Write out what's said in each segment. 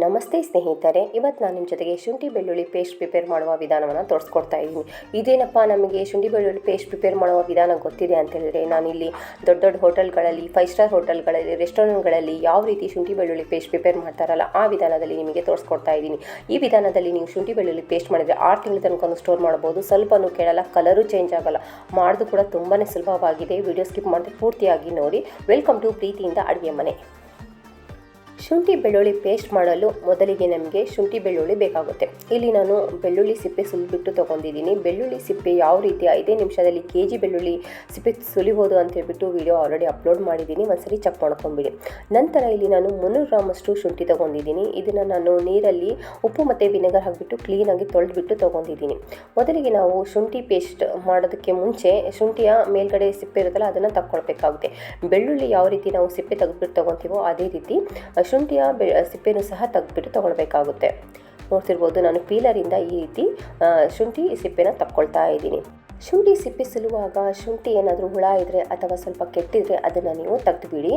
ನಮಸ್ತೆ ಸ್ನೇಹಿತರೆ ಇವತ್ತು ನಾನು ನಿಮ್ಮ ಜೊತೆಗೆ ಶುಂಠಿ ಬೆಳ್ಳುಳ್ಳಿ ಪೇಸ್ಟ್ ಪ್ರಿಪೇರ್ ಮಾಡುವ ವಿಧಾನವನ್ನು ತೋರಿಸ್ಕೊಡ್ತಾ ಇದ್ದೀನಿ. ಇದೇನಪ್ಪ ನಮಗೆ ಶುಂಠಿ ಬೆಳ್ಳುಳ್ಳಿ ಪೇಸ್ಟ್ ಪ್ರಿಪೇರ್ ಮಾಡುವ ವಿಧಾನ ಗೊತ್ತಿದೆ ಅಂತ ಹೇಳಿದ್ರೆ, ನಾನಿಲ್ಲಿ ದೊಡ್ಡ ದೊಡ್ಡ ಹೋಟೆಲ್ಗಳಲ್ಲಿ ಫೈವ್ ಸ್ಟಾರ್ ಹೋಟೆಲ್ಗಳಲ್ಲಿ ರೆಸ್ಟೋರೆಂಟ್ಗಳಲ್ಲಿ ಯಾವ ರೀತಿ ಶುಂಠಿ ಬೆಳ್ಳುಳ್ಳಿ ಪೇಸ್ಟ್ ಪ್ರಿಪೇರ್ ಮಾಡ್ತಾರಲ್ಲ, ಆ ವಿಧಾನದಲ್ಲಿ ನಿಮಗೆ ತೋರಿಸ್ಕೊಡ್ತಾ ಇದ್ದೀನಿ. ಈ ವಿಧಾನದಲ್ಲಿ ನೀವು ಶುಂಠಿ ಬೆಳ್ಳುಳ್ಳಿ ಪೇಸ್ಟ್ ಮಾಡಿದರೆ ಆರು ತಿಂಗಳ ತನಕ ಸ್ಟೋರ್ ಮಾಡ್ಬೋದು. ಸ್ವಲ್ಪನೂ ಕೇಳಲ್ಲ ಕಲರು ಚೇಂಜ್ ಆಗಲ್ಲ. ಮಾಡೋದು ಕೂಡ ತುಂಬಾ ಸುಲಭವಾಗಿದೆ. ವಿಡಿಯೋ ಸ್ಕಿಪ್ ಮಾಡಿದ್ರೆ ಪೂರ್ತಿಯಾಗಿ ನೋಡಿ. ವೆಲ್ಕಮ್ ಟು ಪ್ರೀತಿಯಿಂದ ಅಡುಗೆ ಮನೆ. ಶುಂಠಿ ಬೆಳ್ಳುಳ್ಳಿ ಪೇಸ್ಟ್ ಮಾಡಲು ಮೊದಲಿಗೆ ನಮಗೆ ಶುಂಠಿ ಬೆಳ್ಳುಳ್ಳಿ ಬೇಕಾಗುತ್ತೆ. ಇಲ್ಲಿ ನಾನು ಬೆಳ್ಳುಳ್ಳಿ ಸಿಪ್ಪೆ ಸುಲಿಬಿಟ್ಟು ತೊಗೊಂಡಿದ್ದೀನಿ. ಬೆಳ್ಳುಳ್ಳಿ ಸಿಪ್ಪೆ ಯಾವ ರೀತಿ ಐದೇ ನಿಮಿಷದಲ್ಲಿ ಕೆ ಜಿ ಬೆಳ್ಳುಳ್ಳಿ ಸಿಪ್ಪೆ ಸುಲಿಬೋದು ಅಂತ ಹೇಳ್ಬಿಟ್ಟು ವಿಡಿಯೋ ಆಲ್ರೆಡಿ ಅಪ್ಲೋಡ್ ಮಾಡಿದ್ದೀನಿ. ಒಂದ್ಸರಿ ಚೆಕ್ ಮಾಡ್ಕೊಂಬಿಡಿ. ನಂತರ ಇಲ್ಲಿ ನಾನು ಮುನ್ನೂರು ಗ್ರಾಮಷ್ಟು ಶುಂಠಿ ತೊಗೊಂಡಿದ್ದೀನಿ. ಇದನ್ನು ನಾನು ನೀರಲ್ಲಿ ಉಪ್ಪು ಮತ್ತು ವಿನೆಗರ್ ಹಾಕಿಬಿಟ್ಟು ಕ್ಲೀನಾಗಿ ತೊಳೆದ್ಬಿಟ್ಟು ತೊಗೊಂಡಿದ್ದೀನಿ. ಮೊದಲಿಗೆ ನಾವು ಶುಂಠಿ ಪೇಸ್ಟ್ ಮಾಡೋದಕ್ಕೆ ಮುಂಚೆ ಶುಂಠಿಯ ಮೇಲ್ಗಡೆ ಸಿಪ್ಪೆ ಇರುತ್ತಲ್ಲ, ಅದನ್ನು ತಕ್ಕೊಳ್ಬೇಕಾಗುತ್ತೆ. ಬೆಳ್ಳುಳ್ಳಿ ಯಾವ ರೀತಿ ನಾವು ಸಿಪ್ಪೆ ತೆಗೆದ್ಬಿಟ್ಟು ತೊಗೊತೀವೋ ಅದೇ ರೀತಿ ಶುಂಠಿಯ ಸಿಪ್ಪೆನೂ ಸಹ ತೆಗೆದ್ಬಿಟ್ಟು ತೊಗೊಳ್ಬೇಕಾಗುತ್ತೆ. ನೋಡ್ತಿರ್ಬೋದು ನಾನು ಪೀಲರಿಂದ ಈ ರೀತಿ ಶುಂಠಿ ಸಿಪ್ಪೆನ ತಕ್ಕೊಳ್ತಾ ಇದ್ದೀನಿ. ಶುಂಠಿ ಸಿಪ್ಪೆ ಸುಲುವಾಗ ಶುಂಠಿ ಏನಾದರೂ ಹುಳ ಇದ್ದರೆ ಅಥವಾ ಸ್ವಲ್ಪ ಕೆಟ್ಟಿದ್ರೆ ಅದನ್ನು ನೀವು ತೆಗೆದುಬಿಡಿ.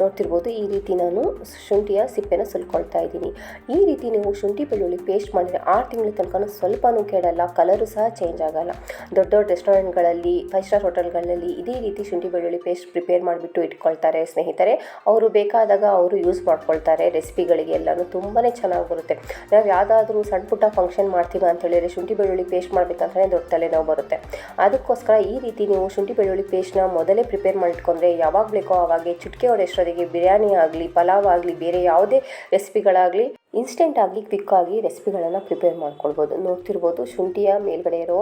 ನೋಡ್ತಿರ್ಬೋದು ಈ ರೀತಿ ನಾನು ಶುಂಠಿಯ ಸಿಪ್ಪೆನ ಸುಲ್ಕೊಳ್ತಾ ಇದ್ದೀನಿ. ಈ ರೀತಿ ನೀವು ಶುಂಠಿ ಬೆಳ್ಳುಳ್ಳಿ ಪೇಸ್ಟ್ ಮಾಡಿದರೆ ಆರು ತಿಂಗಳ ತನಕ ಸ್ವಲ್ಪನೂ ಕೆಡಲ್ಲ ಕಲರು ಸಹ ಚೇಂಜ್ ಆಗಲ್ಲ. ದೊಡ್ಡ ದೊಡ್ಡ ರೆಸ್ಟೋರೆಂಟ್ಗಳಲ್ಲಿ, ಫೈವ್ ಸ್ಟಾರ್ ಹೋಟೆಲ್ಗಳಲ್ಲಿ ಇದೇ ರೀತಿ ಶುಂಠಿ ಬೆಳ್ಳುಳ್ಳಿ ಪೇಸ್ಟ್ ಪ್ರಿಪೇರ್ ಮಾಡಿಬಿಟ್ಟು ಇಟ್ಕೊಳ್ತಾರೆ ಸ್ನೇಹಿತರೆ. ಅವರು ಬೇಕಾದಾಗ ಅವರು ಯೂಸ್ ಮಾಡ್ಕೊಳ್ತಾರೆ ರೆಸಿಪಿಗಳಿಗೆ ಎಲ್ಲನೂ ತುಂಬಾ ಚೆನ್ನಾಗಿ ಬರುತ್ತೆ ನಾವು ಯಾವುದಾದ್ರೂ ಸಣ್ಣ ಪುಟ್ಟ ಫಂಕ್ಷನ್ ಮಾಡ್ತೀವಿ ಅಂತ ಹೇಳಿದ್ರೆ ಶುಂಠಿ ಬೆಳ್ಳುಳ್ಳಿ ಪೇಸ್ಟ್ ಮಾಡಬೇಕಂತಲೇ ದೊಡ್ಡ ತಲೆನೋವು ಬರುತ್ತೆ. ಅದಕ್ಕೋಸ್ಕರ ಈ ರೀತಿ ನೀವು ಶುಂಠಿ ಬೆಳ್ಳುಳ್ಳಿ ಪೇಸ್ಟ್ನ ಮೊದಲೇ ಪ್ರಿಪೇರ್ ಮಾಡಿಟ್ಕೊಂಡ್ರೆ ಯಾವಾಗ ಬೇಕೋ ಆವಾಗೆ ಚುಟ್ಕೆ ಹೊಡೆಷ್ಟೊತ್ತಿಗೆ ಬಿರಿಯಾನಿ ಆಗಲಿ ಪಲಾವ್ ಆಗಲಿ ಬೇರೆ ಯಾವುದೇ ರೆಸಿಪಿಗಳಾಗಲಿ ಇನ್ಸ್ಟೆಂಟ್ ಕ್ವಿಕ್ಕಾಗಿ ರೆಸಿಪಿಗಳನ್ನು ಪ್ರಿಪೇರ್ ಮಾಡ್ಕೊಳ್ಬೋದು. ನೋಡ್ತಿರ್ಬೋದು, ಶುಂಠಿಯ ಮೇಲ್ಗಡೆ ಇರೋ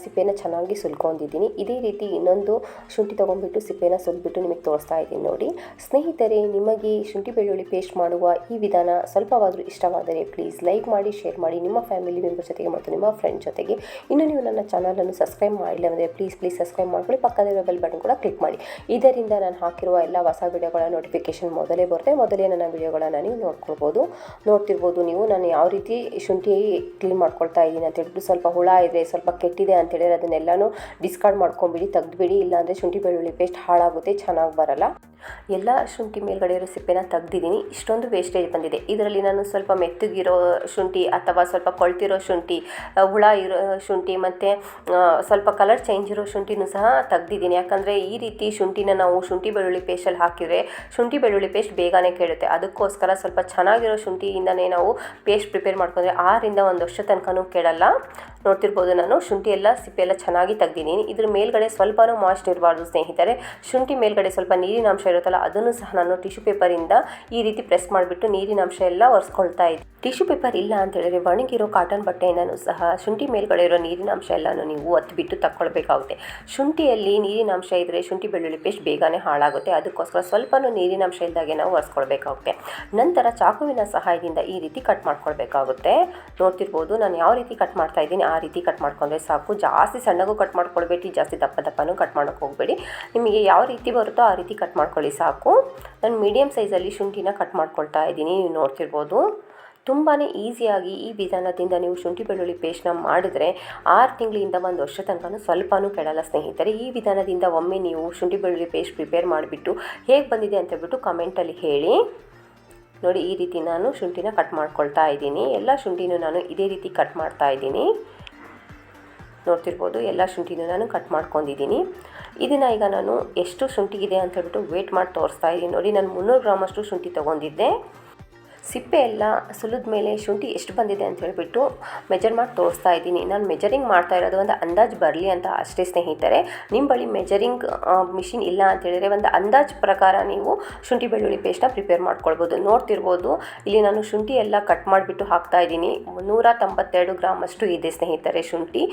ಸಿಪ್ಪೆನ ಚೆನ್ನಾಗಿ ಸುಲ್ಕೊಂಡಿದ್ದೀನಿ. ಇದೇ ರೀತಿ ಇನ್ನೊಂದು ಶುಂಠಿ ತೊಗೊಂಡ್ಬಿಟ್ಟು ಸಿಪ್ಪೆನ ಸುಲ್ಬಿಟ್ಟು ನಿಮಗೆ ತೋರಿಸ್ತಾ ಇದ್ದೀನಿ ನೋಡಿ. ಸ್ನೇಹಿತರೆ, ನಿಮಗೆ ಶುಂಠಿ ಬೆಳ್ಳುಳ್ಳಿ ಪೇಸ್ಟ್ ಮಾಡುವ ಈ ವಿಧಾನ ಸ್ವಲ್ಪವಾದರೂ ಇಷ್ಟವಾದರೆ ಪ್ಲೀಸ್ ಲೈಕ್ ಮಾಡಿ ಶೇರ್ ಮಾಡಿ. ನಿಮ್ಮ ಫ್ಯಾಮಿಲಿ ಮೆಂಬರ್ ಜೊತೆಗೆ ಮತ್ತು ನಿಮ್ಮ ಫ್ರೆಂಡ್ ಜೊತೆಗೆ. ಇನ್ನು ನೀವು ನನ್ನ ಚಾನಲನ್ನು ಸಬ್ಸ್ಕ್ರೈಬ್ ಮಾಡಿಲ್ಲ ಅಂದರೆ ಪ್ಲೀಸ್ ಪ್ಲೀಸ್ ಸಬ್ಸ್ಕ್ರೈಬ್ ಮಾಡ್ಕೊಳ್ಳಿ. ಪಕ್ಕದಲ್ಲಿರೋ ಬೆಲ್ ಬಟನ್ ಕೂಡ ಕ್ಲಿಕ್ ಮಾಡಿ. ಇದರಿಂದ ನಾನು ಹಾಕಿರುವ ಎಲ್ಲ ಹೊಸ ವಿಡಿಯೋಗಳ ನೋಟಿಫಿಕೇಶನ್ ಮೊದಲೇ ಬರುತ್ತೆ. ಮೊದಲೇ ನನ್ನ ವಿಡಿಯೋಗಳನ್ನು ನೀವು ನೋಡ್ಕೊಳ್ಬೋದು. ನೋಡ್ತಿರ್ಬೋದು ನೀವು. ನಾನು ಯಾವ ರೀತಿ ಶುಂಠಿ ಕ್ಲೀನ್ ಮಾಡ್ಕೊಳ್ತಾ ಇದ್ದೀನಿ ಅಂತ ಹೇಳ್ಬಿಟ್ಟು ಸ್ವಲ್ಪ ಹುಳ ಇದೆ, ಸ್ವಲ್ಪ ಕೆಟ್ಟಿದೆ ಅಂತ ಹೇಳಿದ್ರೆ ಅದನ್ನೆಲ್ಲನೂ ಡಿಸ್ಕಾರ್ಡ್ ಮಾಡ್ಕೊಂಬಿಡಿ, ತೆಗ್ದುಬಿಡಿ. ಇಲ್ಲಾಂದರೆ ಶುಂಠಿ ಬೆಳ್ಳುಳ್ಳಿ ಪೇಸ್ಟ್ ಹಾಳಾಗುತ್ತೆ, ಚೆನ್ನಾಗಿ ಬರಲ್ಲ. ಎಲ್ಲ ಶುಂಠಿ ಮೇಲ್ಗಡೆ ಇರೋ ಸಿಪ್ಪೆನ ತೆಗ್ದಿದ್ದೀನಿ. ಇಷ್ಟೊಂದು ವೇಸ್ಟೇಜ್ ಬಂದಿದೆ. ಇದರಲ್ಲಿ ನಾನು ಸ್ವಲ್ಪ ಮೆತ್ತಗಿರೋ ಶುಂಠಿ ಅಥವಾ ಸ್ವಲ್ಪ ಕೊಳ್ತಿರೋ ಶುಂಠಿ ಹುಳ ಇರೋ ಶುಂಠಿ ಮತ್ತು ಸ್ವಲ್ಪ ಕಲರ್ ಚೇಂಜ್ ಇರೋ ಶುಂಠಿನೂ ಸಹ ತೆಗ್ದಿದ್ದೀನಿ. ಯಾಕಂದರೆ ಈ ರೀತಿ ಶುಂಠಿನ ನಾವು ಶುಂಠಿ ಬೆಳ್ಳುಳ್ಳಿ ಪೇಸ್ಟಲ್ಲಿ ಹಾಕಿದರೆ ಶುಂಠಿ ಬೆಳ್ಳುಳ್ಳಿ ಪೇಸ್ಟ್ ಬೇಗನೆ ಕೇಳುತ್ತೆ ಅದಕ್ಕೋಸ್ಕರ ಸ್ವಲ್ಪ ಚೆನ್ನಾಗಿರೋ ಶುಂಠಿಯಿಂದನೇ ನಾವು ಪೇಸ್ಟ್ ಪ್ರಿಪೇರ್ ಮಾಡ್ಕೊಂಡ್ರೆ ಆರಿಂದ ಒಂದು ವರ್ಷ ತನಕನೂ ಕೇಳಲ್ಲ ನೋಡ್ತಿರ್ಬೋದು ನಾನು, ಶುಂಠಿ ಎಲ್ಲ ಸಿಪ್ಪೆ ಎಲ್ಲ ಚೆನ್ನಾಗಿ ತೆಗ್ದಿದ್ದೀನಿ. ಇದ್ರ ಮೇಲ್ಗಡೆ ಸ್ವಲ್ಪನೂ ಮಾಯ್ಸ್ಟ್ ಇರಬಾರ್ದು ಸ್ನೇಹಿತರೆ. ಶುಂಠಿ ಮೇಲ್ಗಡೆ ಸ್ವಲ್ಪ ನೀರಿನ ಅಂಶ ಇರುತ್ತಲ್ಲ, ಅದನ್ನು ಸಹ ನಾನು ಟಿಶ್ಯೂ ಪೇಪರಿಂದ ಈ ರೀತಿ ಪ್ರೆಸ್ ಮಾಡಿಬಿಟ್ಟು ನೀರಿನ ಅಂಶ ಎಲ್ಲ ಒರೆಸ್ಕೊಳ್ತಾ ಇದ್ದೆ ಟಿಶ್ಯೂ ಪೇಪರ್ ಇಲ್ಲ ಅಂತ ಹೇಳಿದ್ರೆ ಒಣಗಿರೋ ಕಾಟನ್ ಬಟ್ಟೆಯಿಂದನೂ ಸಹ ಶುಂಠಿ ಮೇಲ್ಗಡೆ ಇರೋ ನೀರಿನ ಅಂಶ ಎಲ್ಲನೂ ನೀವು ಒತ್ತಿಬಿಟ್ಟು ತಕ್ಕೊಳ್ಬೇಕಾಗುತ್ತೆ. ಶುಂಠಿಯಲ್ಲಿ ನೀರಿನ ಅಂಶ ಇದ್ದರೆ ಶುಂಠಿ ಬೆಳ್ಳುಳ್ಳಿ ಪೇಸ್ಟ್ ಬೇಗನೆ ಹಾಳಾಗುತ್ತೆ. ಅದಕ್ಕೋಸ್ಕರ ಸ್ವಲ್ಪನೂ ನೀರಿನ ಅಂಶ ಇಲ್ದಾಗೆ ನಾವು ಒರೆಸ್ಕೊಳ್ಬೇಕಾಗುತ್ತೆ. ನಂತರ ಚಾಕುವಿನ ಸಹಾಯದಿಂದ ಈ ರೀತಿ ಕಟ್ ಮಾಡ್ಕೊಳ್ಬೇಕಾಗುತ್ತೆ. ನೋಡ್ತಿರ್ಬೋದು ನಾನು ಯಾವ ರೀತಿ ಕಟ್ ಮಾಡ್ತಾ ಇದ್ದೀನಿ, ಆ ರೀತಿ ಕಟ್ ಮಾಡ್ಕೊಂಡ್ರೆ ಸಾಕು. ಜಾಸ್ತಿ ಸಣ್ಣಗೂ ಕಟ್ ಮಾಡ್ಕೊಳ್ಬೇಡಿ, ಜಾಸ್ತಿ ದಪ್ಪ ದಪ್ಪನೂ ಕಟ್ ಮಾಡೋಕ್ಕೆ ಹೋಗಬೇಡಿ. ನಿಮಗೆ ಯಾವ ರೀತಿ ಬರುತ್ತೋ ಆ ರೀತಿ ಕಟ್ ಮಾಡ್ಕೊಳ್ಳಿ ಸಾಕು. ನಾನು ಮೀಡಿಯಮ್ ಸೈಜಲ್ಲಿ ಶುಂಠಿನ ಕಟ್ ಮಾಡ್ಕೊಳ್ತಾ ಇದ್ದೀನಿ, ನೀವು ನೋಡ್ತಿರ್ಬೋದು. ತುಂಬಾ ಈಸಿಯಾಗಿ ಈ ವಿಧಾನದಿಂದ ನೀವು ಶುಂಠಿ ಬೆಳ್ಳುಳ್ಳಿ ಪೇಸ್ಟ್ನ ಮಾಡಿದ್ರೆ ಆರು ತಿಂಗಳಿಂದ ಒಂದು ವರ್ಷ ತನಕ ಸ್ವಲ್ಪನೂ ಕೆಡಲ್ಲ ಸ್ನೇಹಿತರೆ. ಈ ವಿಧಾನದಿಂದ ಒಮ್ಮೆ ನೀವು ಶುಂಠಿ ಬೆಳ್ಳುಳ್ಳಿ ಪೇಸ್ಟ್ ಪ್ರಿಪೇರ್ ಮಾಡಿಬಿಟ್ಟು ಹೇಗೆ ಬಂದಿದೆ ಅಂತ ಹೇಳ್ಬಿಟ್ಟು ಕಮೆಂಟಲ್ಲಿ ಹೇಳಿ. ನೋಡಿ, ಈ ರೀತಿ ನಾನು ಶುಂಠಿನ ಕಟ್ ಮಾಡ್ಕೊಳ್ತಾ ಇದ್ದೀನಿ. ಎಲ್ಲ ಶುಂಠಿನೂ ನಾನು ಇದೇ ರೀತಿ ಕಟ್ ಮಾಡ್ತಾ ಇದ್ದೀನಿ. ನೋಡ್ತಿರ್ಬೋದು, ಎಲ್ಲ ಶುಂಠಿನೂ ನಾನು ಕಟ್ ಮಾಡ್ಕೊಂಡಿದ್ದೀನಿ. ಇದನ್ನು ಈಗ ನಾನು ಎಷ್ಟು ಶುಂಠಿ ಇದೆ ಅಂತ ಹೇಳ್ಬಿಟ್ಟು ವೇಟ್ ಮಾಡಿ ತೋರಿಸ್ತಾ ಇದ್ದೀನಿ. ನೋಡಿ, ನಾನು ಮುನ್ನೂರು ಗ್ರಾಮಷ್ಟು ಶುಂಠಿ ತೊಗೊಂಡಿದ್ದೆ. ಸಿಪ್ಪೆ ಎಲ್ಲ ಸುಲಿದ ಮೇಲೆ ಶುಂಠಿ ಎಷ್ಟು ಬಂದಿದೆ ಅಂತ ಹೇಳಿಬಿಟ್ಟು ಮೆಜರ್ ಮಾಡಿ ತೋರಿಸ್ತಾ ಇದ್ದೀನಿ. ನಾನು ಮೆಜರಿಂಗ್ ಮಾಡ್ತಾ ಇರೋದು ಒಂದು ಅಂದಾಜು ಬರಲಿ ಅಂತ ಅಷ್ಟೇ ಸ್ನೇಹಿತರೆ. ನಿಮ್ಮ ಬಳಿ ಮೆಜರಿಂಗ್ ಮಿಷಿನ್ ಇಲ್ಲ ಅಂತ ಹೇಳಿದ್ರೆ ಒಂದು ಅಂದಾಜು ಪ್ರಕಾರ ನೀವು ಶುಂಠಿ ಬೆಳ್ಳುಳ್ಳಿ ಪೇಸ್ಟನ್ನ ಪ್ರಿಪೇರ್ ಮಾಡ್ಕೊಳ್ಬೋದು. ನೋಡ್ತಿರ್ಬೋದು. ಇಲ್ಲಿ ನಾನು ಶುಂಠಿ ಎಲ್ಲ ಕಟ್ ಮಾಡಿಬಿಟ್ಟು ಹಾಕ್ತಾ ಇದ್ದೀನಿ. ನೂರ ತೊಂಬತ್ತೆರಡು ಗ್ರಾಮ್ ಅಷ್ಟು ಇದೆ ಸ್ನೇಹಿತರೆ ಶುಂಠಿ.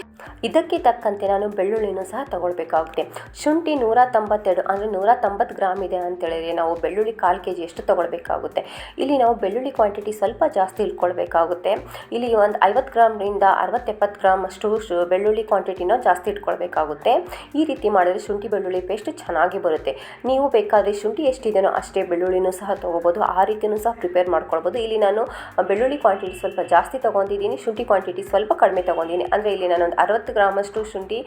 ಇದಕ್ಕೆ ತಕ್ಕಂತೆ ನಾನು ಬೆಳ್ಳುಳ್ಳಿನೂ ಸಹ ತಗೊಳ್ಬೇಕಾಗುತ್ತೆ. ಶುಂಠಿ ನೂರ ತೊಂಬತ್ತೆರಡು ಅಂದರೆ ನೂರ ತೊಂಬತ್ತು ಗ್ರಾಮ್ ಇದೆ ಅಂತೇಳಿದರೆ ನಾವು ಬೆಳ್ಳುಳ್ಳಿ ಕಾಲು ಕೆ ಜಿ ಎಷ್ಟು ತೊಗೊಳ್ಬೇಕಾಗುತ್ತೆ? ಇಲ್ಲಿ ನಾವು ಬೆಳ್ಳುಳ್ಳಿ ಕ್ವಾಂಟಿಟಿ ಸ್ವಲ್ಪ ಜಾಸ್ತಿ ಇಟ್ಕೊಳ್ಬೇಕಾಗುತ್ತೆ. ಇಲ್ಲಿ ಒಂದು ಐವತ್ತು ಗ್ರಾಮ್ರಿಂದ ಅರವತ್ತೆಪ್ಪತ್ತು ಗ್ರಾಮ್ ಅಷ್ಟು ಬೆಳ್ಳುಳ್ಳಿ ಕ್ವಾಂಟಿಟಿನ ಜಾಸ್ತಿ ಇಟ್ಕೊಳ್ಬೇಕಾಗುತ್ತೆ. ಈ ರೀತಿ ಮಾಡಿದ್ರೆ ಶುಂಠಿ, ಬೆಳ್ಳುಳ್ಳಿ ಪೇಸ್ಟ್ ಚೆನ್ನಾಗಿ ಬರುತ್ತೆ. ನೀವು ಬೇಕಾದರೆ ಶುಂಠಿ ಎಷ್ಟಿದೆಯೋ ಅಷ್ಟೇ ಬೆಳ್ಳುಳ್ಳಿನೂ ಸಹ ತೊಗೋಬೋದು. ಆ ರೀತಿಯೂ ಸಹ ಪ್ರಿಪೇರ್ ಮಾಡ್ಕೊಳ್ಬೋದು. ಇಲ್ಲಿ ನಾನು ಬೆಳ್ಳುಳ್ಳಿ ಕ್ವಾಂಟಿಟಿ ಸ್ವಲ್ಪ ಜಾಸ್ತಿ ತೊಗೊಂಡಿದ್ದೀನಿ, ಶುಂಠಿ ಕ್ವಾಂಟಿಟಿ ಸ್ವಲ್ಪ ಕಡಿಮೆ ತೊಗೊಂಡಿದ್ದೀನಿ. ಅಂದರೆ ಇಲ್ಲಿ ನಾನು ಒಂದು ಅರವತ್ತು ಗ್ರಾಮಷ್ಟು ಶುಂಠಿ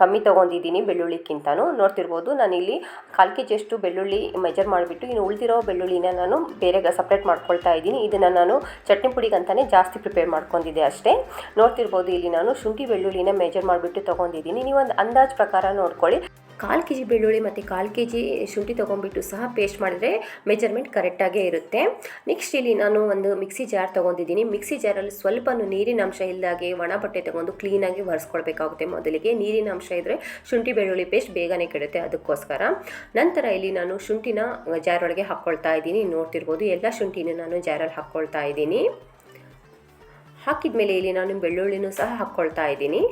ಕಮ್ಮಿ ತೊಗೊಂಡಿದ್ದೀನಿ ಬೆಳ್ಳುಳ್ಳಿಕ್ಕಿಂತನೂ. ನೋಡ್ತಿರ್ಬೋದು, ನಾನಿಲ್ಲಿ ಕಾಲು ಕೆ ಜಿಯಷ್ಟು ಬೆಳ್ಳುಳ್ಳಿ ಮೆಜರ್ ಮಾಡಿಬಿಟ್ಟು, ಇನ್ನು ಉಳಿದಿರೋ ಬೆಳ್ಳುಳ್ಳಿನ ನಾನು ಬೇರೆ ಸಪ್ರೇಟ್ ಮಾಡ್ಕೊಳ್ತಾ ಇದ್ದೀನಿ. ಇದನ್ನು ನಾನು ಚಟ್ನಿ ಪುಡಿಗೆ ಅಂತಾನೆ ಜಾಸ್ತಿ ಪ್ರಿಪೇರ್ ಮಾಡ್ಕೊಂಡಿದ್ದೆ ಅಷ್ಟೇ. ನೋಡ್ತಿರ್ಬೋದು ಇಲ್ಲಿ ನಾನು ಶುಂಠಿ, ಬೆಳ್ಳುಳ್ಳಿನ ಮೇಜರ್ ಮಾಡಿಬಿಟ್ಟು ತೊಗೊಂಡಿದ್ದೀನಿ. ನೀವು ಒಂದು ಅಂದಾಜು ಪ್ರಕಾರ ನೋಡ್ಕೊಳ್ಳಿ. ಕಾಲು ಕೆ ಜಿ ಬೆಳ್ಳುಳ್ಳಿ ಮತ್ತು ಕಾಲು ಕೆ ಜಿ ಶುಂಠಿ ತೊಗೊಂಡ್ಬಿಟ್ಟು ಸಹ ಪೇಸ್ಟ್ ಮಾಡಿದರೆ ಮೆಜರ್ಮೆಂಟ್ ಕರೆಕ್ಟಾಗೇ ಇರುತ್ತೆ. ನೆಕ್ಸ್ಟ್ ಇಲ್ಲಿ ನಾನು ಒಂದು ಮಿಕ್ಸಿ ಜಾರ್ ತೊಗೊಂಡಿದ್ದೀನಿ. ಮಿಕ್ಸಿ ಜಾರಲ್ಲಿ ಸ್ವಲ್ಪ ನೀರಿನ ಅಂಶ ಇಲ್ದಾಗೆ ಒಣ ಬಟ್ಟೆ ತೊಗೊಂಡು ಕ್ಲೀನಾಗಿ ಒರೆಸ್ಕೊಳ್ಬೇಕಾಗುತ್ತೆ ಮೊದಲಿಗೆ. ನೀರಿನ ಅಂಶ ಇದ್ದರೆ ಶುಂಠಿ ಬೆಳ್ಳುಳ್ಳಿ ಪೇಸ್ಟ್ ಬೇಗನೆ ಕೆಡುತ್ತೆ ಅದಕ್ಕೋಸ್ಕರ. ನಂತರ ಇಲ್ಲಿ ನಾನು ಶುಂಠಿನ ಜಾರೊಳಗೆ ಹಾಕ್ಕೊಳ್ತಾ ಇದ್ದೀನಿ. ನೋಡ್ತಿರ್ಬೋದು ಎಲ್ಲ ಶುಂಠಿನ ನಾನು ಜಾರಲ್ಲಿ ಹಾಕ್ಕೊಳ್ತಾ ಇದ್ದೀನಿ. ಹಾಕಿದ ಮೇಲೆ ಇಲ್ಲಿ ನಾನು ಬೆಳ್ಳುಳ್ಳಿನೂ ಸಹ ಹಾಕ್ಕೊಳ್ತಾ ಇದ್ದೀನಿ.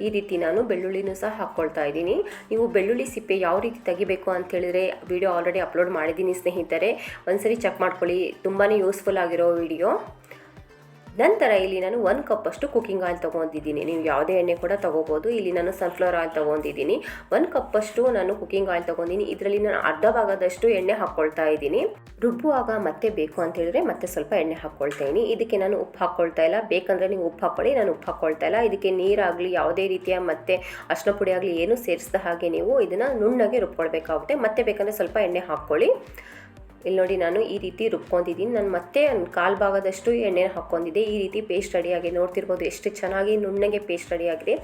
ಈ ರೀತಿ ನಾನು ಬೆಳ್ಳುಳ್ಳಿನೂ ಸಹ ಹಾಕ್ಕೊಳ್ತಾ ಇದ್ದೀನಿ. ನೀವು ಬೆಳ್ಳುಳ್ಳಿ ಸಿಪ್ಪೆ ಯಾವ ರೀತಿ ತೆಗಿಬೇಕು ಅಂತ ಹೇಳಿದ್ರೆ ವಿಡಿಯೋ ಆಲ್ರೆಡಿ ಅಪ್ಲೋಡ್ ಮಾಡಿದ್ದೀನಿ ಸ್ನೇಹಿತರೆ. ಒಂದ್ಸರಿ ಚೆಕ್ ಮಾಡ್ಕೊಳ್ಳಿ. ತುಂಬಾ ಯೂಸ್ಫುಲ್ ಆಗಿರೋ ವಿಡಿಯೋ ನಂತರ ಇಲ್ಲಿ ನಾನು ಒಂದು ಕಪ್ಪಷ್ಟು ಕುಕ್ಕಿಂಗ್ ಆಯಿಲ್ ತೊಗೊಂಡಿದ್ದೀನಿ. ನೀವು ಯಾವುದೇ ಎಣ್ಣೆ ಕೂಡ ತೊಗೋಬೋದು. ಇಲ್ಲಿ ನಾನು ಸನ್ಫ್ಲವರ್ ಆಯಿಲ್ ತೊಗೊಂಡಿದ್ದೀನಿ. ಒಂದು ಕಪ್ಪಷ್ಟು ನಾನು ಕುಕ್ಕಿಂಗ್ ಆಯಿಲ್ ತೊಗೊಂಡಿನಿ ಇದರಲ್ಲಿ ನಾನು ಅರ್ಧ ಭಾಗದಷ್ಟು ಎಣ್ಣೆ ಹಾಕ್ಕೊಳ್ತಾ ಇದ್ದೀನಿ. ರುಬ್ಬುವಾಗ ಮತ್ತೆ ಬೇಕು ಅಂತ ಹೇಳಿದ್ರೆ ಮತ್ತೆ ಸ್ವಲ್ಪ ಎಣ್ಣೆ ಹಾಕ್ಕೊಳ್ತಾ ಇದಕ್ಕೆ ನಾನು ಉಪ್ಪು ಹಾಕ್ಕೊಳ್ತಾ ಇಲ್ಲ. ಬೇಕಂದರೆ ನೀವು ಉಪ್ಪು ಹಾಕ್ಕೊಳ್ಳಿ. ನಾನು ಉಪ್ಪು ಹಾಕ್ಕೊಳ್ತಾ ಇಲ್ಲ. ಇದಕ್ಕೆ ನೀರಾಗಲಿ, ಯಾವುದೇ ರೀತಿಯ ಮತ್ತೆ ಅರ್ಶಿನ ಪುಡಿ ಆಗಲಿ ಏನೂ ಸೇರಿಸಿದ ಹಾಗೆ ನೀವು ಇದನ್ನು ನುಣ್ಣಗೆ ರುಬ್ಕೊಳ್ಬೇಕಾಗುತ್ತೆ. ಮತ್ತೆ ಬೇಕಂದರೆ ಸ್ವಲ್ಪ ಎಣ್ಣೆ ಹಾಕ್ಕೊಳ್ಳಿ. ಇಲ್ಲಿ ನೋಡಿ ನಾನು ಈ ರೀತಿ ರುಬ್ಕೊಂಡಿದ್ದೀನಿ. ನಾನು ಮತ್ತೆ ಕಾಲು ಭಾಗದಷ್ಟು ಎಣ್ಣೆ ಹಾಕ್ಕೊಂಡಿದ್ದೆ. ಈ ರೀತಿ ಪೇಸ್ಟ್ ರೆಡಿಯಾಗಿ ನೋಡ್ತಿರ್ಬೋದು ಎಷ್ಟು ಚೆನ್ನಾಗಿ ನುಣ್ಣಗೆ ಪೇಸ್ಟ್ ರೆಡಿಯಾಗಿದೆ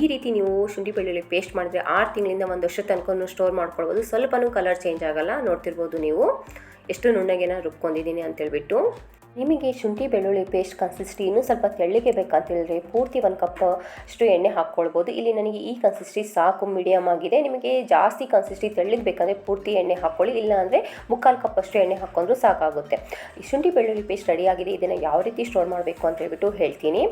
ಈ ರೀತಿ ನೀವು ಶುಂಠಿ ಬೆಳ್ಳುಳ್ಳಿ ಪೇಸ್ಟ್ ಮಾಡಿದ್ರೆ ಆರು ತಿಂಗಳಿಂದ ಒಂದು ವರ್ಷ ತನಕ ಸ್ಟೋರ್ ಮಾಡ್ಕೊಳ್ಬೋದು. ಸ್ವಲ್ಪನೂ ಕಲರ್ ಚೇಂಜ್ ಆಗಲ್ಲ, ನೋಡ್ತಿರ್ಬೋದು ನೀವು. ಎಷ್ಟು ನುಣ್ಣಗೆನ ರುಬ್ಕೊಂಡಿದ್ದೀನಿ ಅಂತೇಳ್ಬಿಟ್ಟು. ನಿಮಗೆ ಶುಂಠಿ, ಬೆಳ್ಳುಳ್ಳಿ ಪೇಸ್ಟ್ ಕನ್ಸಿಸ್ಟಿ ಇನ್ನೂ ಸ್ವಲ್ಪ ತೆಳ್ಳಗೆ ಬೇಕಂತೇಳಿದ್ರೆ ಪೂರ್ತಿ ಒಂದು ಕಪ್ ಅಷ್ಟು ಎಣ್ಣೆ ಹಾಕ್ಕೊಳ್ಬೋದು. ಇಲ್ಲಿ ನನಗೆ ಈ ಕನ್ಸಿಸ್ಟಿ ಸಾಕು ಮೀಡಿಯಮ್ ಆಗಿದೆ. ನಿಮಗೆ ಜಾಸ್ತಿ ಕನ್ಸಿಸ್ಟಿ ತೆಳ್ಳಗೆ ಬೇಕಂದರೆ ಪೂರ್ತಿ ಎಣ್ಣೆ ಹಾಕ್ಕೊಳ್ಳಿ. ಇಲ್ಲ ಅಂದರೆ ಮುಕ್ಕಾಲು ಕಪ್ ಅಷ್ಟು ಎಣ್ಣೆ ಹಾಕ್ಕೊಂಡ್ರೂ ಸಾಕಾಗುತ್ತೆ. ಈ ಶುಂಠಿ, ಬೆಳ್ಳುಳ್ಳಿ ಪೇಸ್ಟ್ ರೆಡಿಯಾಗಿದೆ ಇದನ್ನು ಯಾವ ರೀತಿ ಸ್ಟೋರ್ ಮಾಡಬೇಕು ಅಂತ ಹೇಳ್ಬಿಟ್ಟು ಹೇಳ್ತೀನಿ.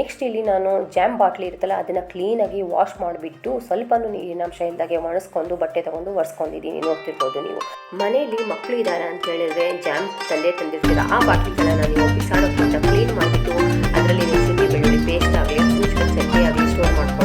ನೆಕ್ಸ್ಟ್ ಇಲ್ಲಿ ನಾನು ಜಾಮ್ ಬಾಟ್ಲಿ ಇರುತ್ತಲ್ಲ, ಅದನ್ನು ಕ್ಲೀನಾಗಿ ವಾಶ್ ಮಾಡಿಬಿಟ್ಟು ಸ್ವಲ್ಪ ನೀರಿನ ಅಂಶ ಇಲ್ದಾಗೆ ಒಣಸ್ಕೊಂಡು, ಬಟ್ಟೆ ತೊಗೊಂಡು ಒರೆಸ್ಕೊಂಡಿದ್ದೀನಿ. ನೋಡ್ತಿರ್ಬೋದು ನೀವು. ಮನೆಯಲ್ಲಿ ಮಕ್ಕಳು ಇದ್ದಾರೆ ಅಂತ ಹೇಳಿದ್ರೆ ಜಾಮ್ ತಂದೆ ತಂದಿರ್ತೀರ? ಆ ಬಾಟ್ಲಿಗಳನ್ನ ನೀವು ಕ್ಲೀನ್ ಮಾಡಿಬಿಟ್ಟು ಅದರಲ್ಲಿ ಶುಂಠಿ ಬೆಳ್ಳುಳ್ಳಿ ಪೇಸ್ಟ್ ಆಗಲಿ ಚಟ್ನಿ ಆಗಲಿ ಸ್ಟೋರ್ ಮಾಡ್ಕೊಳ್ಬೋದು